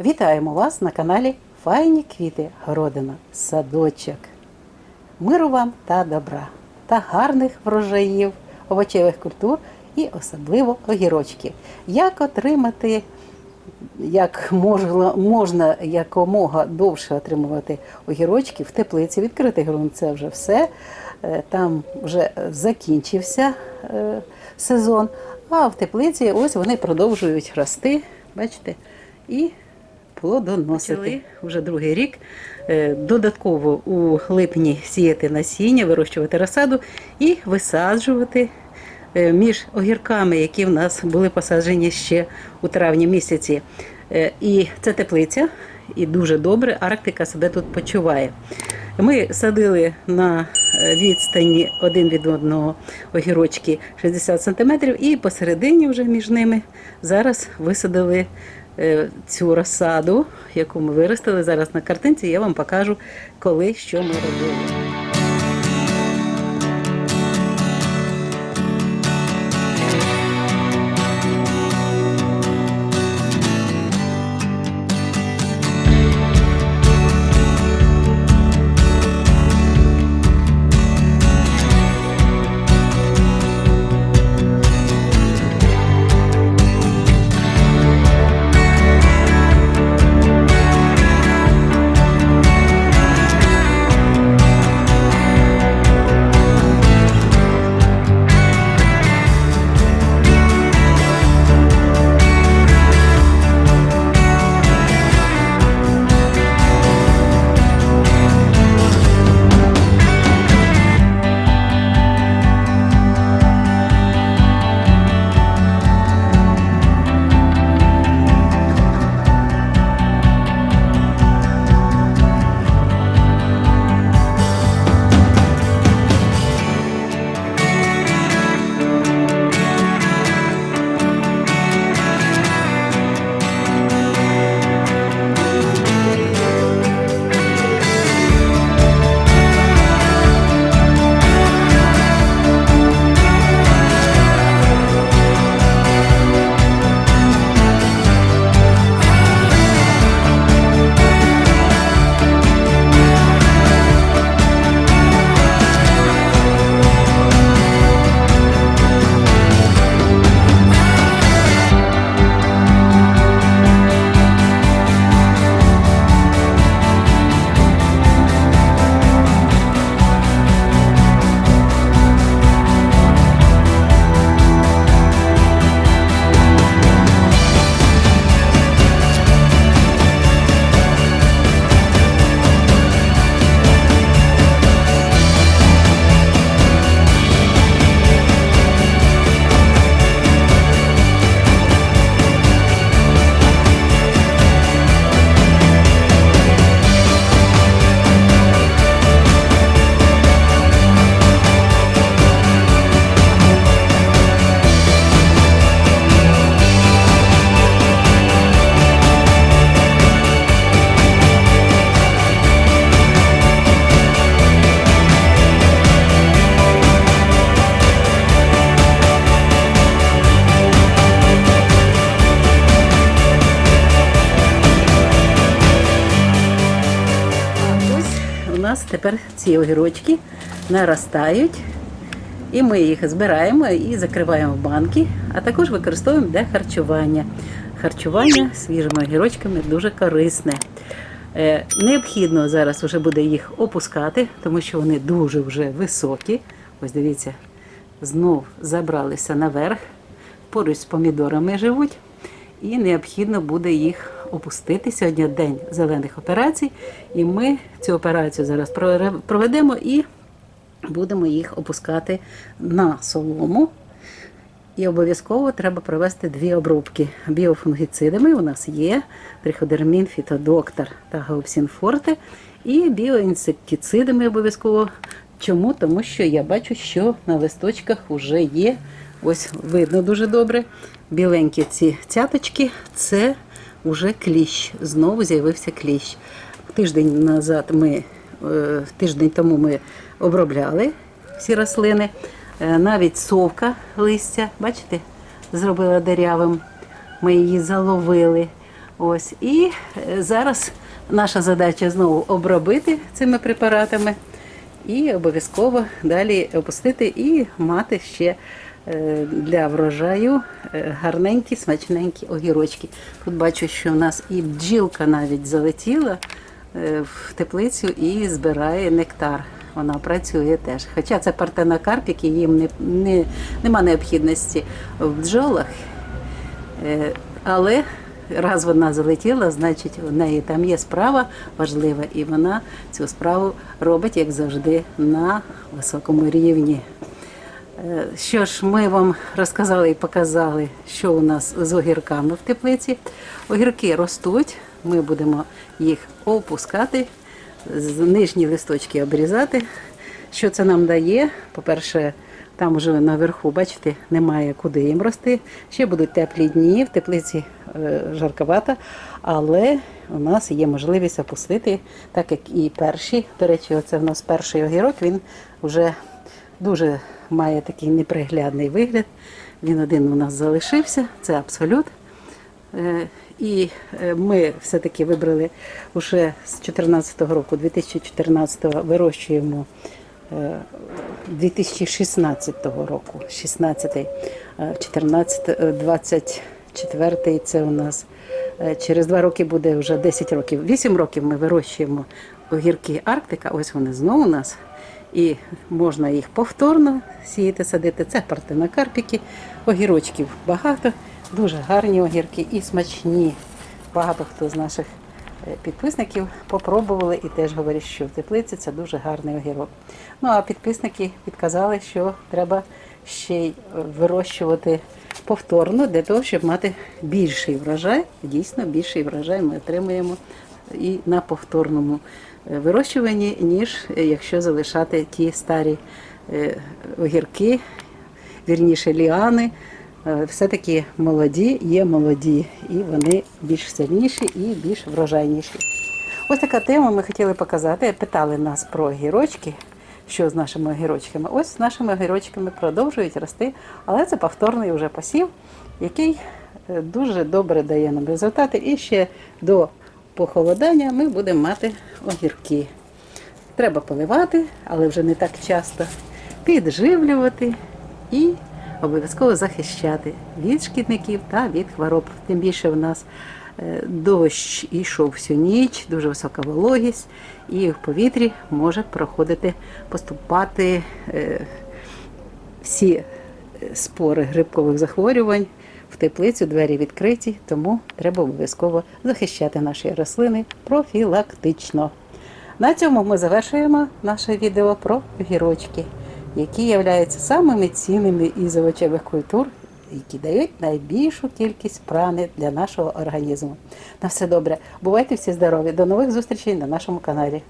Вітаємо вас на каналі Файні квіти Городина, садочок. Миру вам та добра, та гарних врожаїв, овочевих культур і особливо огірочків. Як отримати, як можна, можна якомога довше отримувати огірочки в теплиці, відкритий ґрунт це вже все. Е, Там вже закінчився е, сезон, а в теплиці ось вони продовжують рости, бачите, і плодоносити. Почали вже другий рік. Е, Додатково у липні сіяти насіння, вирощувати розсаду і висаджувати е, між огірками, які в нас були посаджені ще у травні місяці. Е, І це теплиця, і дуже добре Арктика себе тут почуває. Ми садили на відстані один від одного огірочки 60 см, і посередині вже між ними зараз висадили цю розсаду, яку ми виростили. Зараз на картинці я вам покажу, коли що ми робили. Тепер ці огірочки наростають, і ми їх збираємо і закриваємо в банки, а також використовуємо для харчування. Харчування свіжими огірочками дуже корисне. Е, Необхідно зараз вже буде їх опускати, тому що вони дуже вже високі. Ось дивіться, знов забралися наверх, поруч з помідорами живуть, і необхідно буде їх опустити. Сьогодні день зелених операцій, і ми цю операцію зараз проведемо і будемо їх опускати на солому. І обов'язково треба провести дві обробки біофунгіцидами. У нас є триходермін, фітодоктор та гаупсін форте, і біоінсектицидами обов'язково. Чому? Тому що я бачу, що на листочках вже є, ось видно дуже добре. Біленькі ці цяточки це вже кліщ. Знову з'явився кліщ. Тиждень назад ми, е, тиждень тому ми обробляли всі рослини. Е, Навіть совка листя, бачите, зробила дерявим. Ми її заловили. Ось і е, зараз наша задача знову обробити цими препаратами і обов'язково далі опустити і мати ще для врожаю е, гарненькі, смачненькі огірочки. Тут бачу, що у нас і бджілка навіть залетіла е, в теплицю і збирає нектар. Вона працює теж. Хоча це партенокарпіки, їм не, не, нема необхідності в бджолах. Е, Але раз вона залетіла, значить у неї там є справа важлива, і вона цю справу робить, як завжди, на високому рівні. Е, Що ж, ми вам розказали і показали, що у нас з огірками в теплиці. Огірки ростуть, ми будемо їх опускати, нижні листочки обрізати. Що це нам дає? По-перше, там вже наверху, бачите, немає куди їм рости. Ще будуть теплі дні, в теплиці е, жарковато, але у нас є можливість опустити, так як і перші. До речі, оце в нас перший огірок, він вже дуже має такий неприглядний вигляд. Він один у нас залишився, це абсолют. Е, І е, ми все-таки вибрали уже з 2014 року, 2014 вирощуємо е, 2016 року, 16, е, 14, е, 24 це у нас е, через два роки буде вже 10 років. 8 років ми вирощуємо огірки Арктика, ось вони знову у нас. І можна їх повторно сіяти, садити. Це партенокарпіки, огірочків багато, дуже гарні огірки і смачні. Багато хто з наших е, підписників попробували і теж говорять, що в теплиці це дуже гарний огірок. Ну а підписники підказали, що треба ще й вирощувати повторно для того, щоб мати більший врожай. Дійсно, більший врожай ми отримуємо і на повторному е, вирощуванні, ніж е, якщо залишати ті старі е, огірки, вірніше ліани. Все-таки молоді є молоді, і вони більш сильніші і більш врожайніші. Ось така тема ми хотіли показати. Питали нас про огірочки. Що з нашими огірочками? Ось з нашими огірочками продовжують рости, але це повторний вже посів, який дуже добре дає нам результати. І ще до похолодання ми будемо мати огірки. Треба поливати, але вже не так часто, підживлювати і обов'язково захищати від шкідників та від хвороб. Тим більше в нас е, дощ ішов всю ніч, дуже висока вологість, і в повітрі може проходити, поступати е, всі е, спори грибкових захворювань. В теплицю двері відкриті, тому треба обов'язково захищати наші рослини профілактично. На цьому ми завершуємо наше відео про огірочки, які являються самими цінними із овочевих культур, які дають найбільшу кількість прани для нашого організму. На все добре. Бувайте всі здорові. До нових зустрічей на нашому каналі.